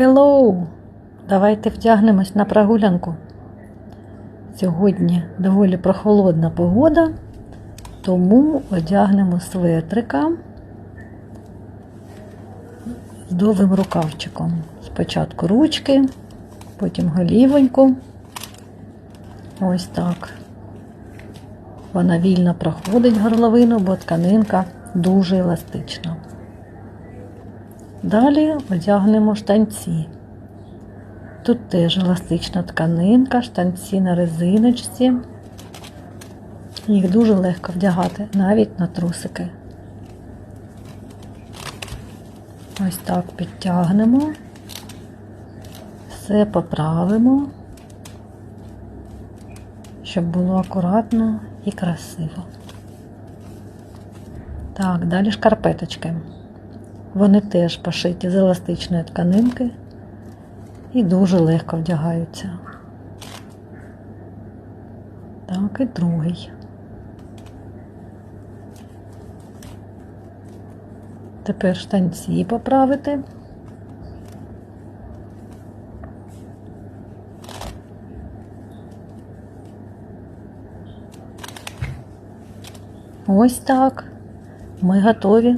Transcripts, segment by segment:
Hello! Давайте втягнемось на прогулянку. Сьогодні доволі прохолодна погода, тому одягнемо светрика з довгим рукавчиком. Спочатку ручки, потім голівоньку. Ось так. Вона вільно проходить горловину, бо тканинка дуже еластична. Далі одягнемо штанці. Тут теж еластична тканинка, штанці на резиночці. Їх дуже легко вдягати навіть на трусики. Ось так підтягнемо, все поправимо, щоб було акуратно і красиво. Так, далі шкарпеточки. Вони теж пошиті з еластичної тканинки і дуже легко вдягаються. Так, і другий. Тепер штанці поправити. Ось так. Ми готові.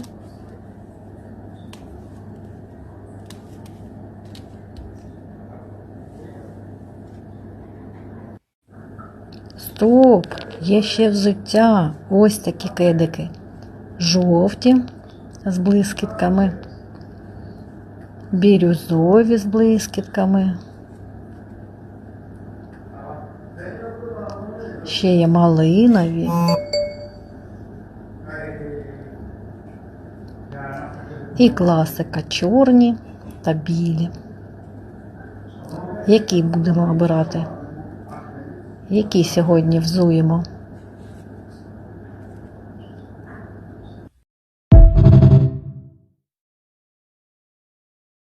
Стоп! Є ще взуття. Ось такі кедики. Жовті з блискітками, бірюзові з блискітками. Ще є малинові. І класика чорні та білі. Які будемо обирати? Які сьогодні взуємо?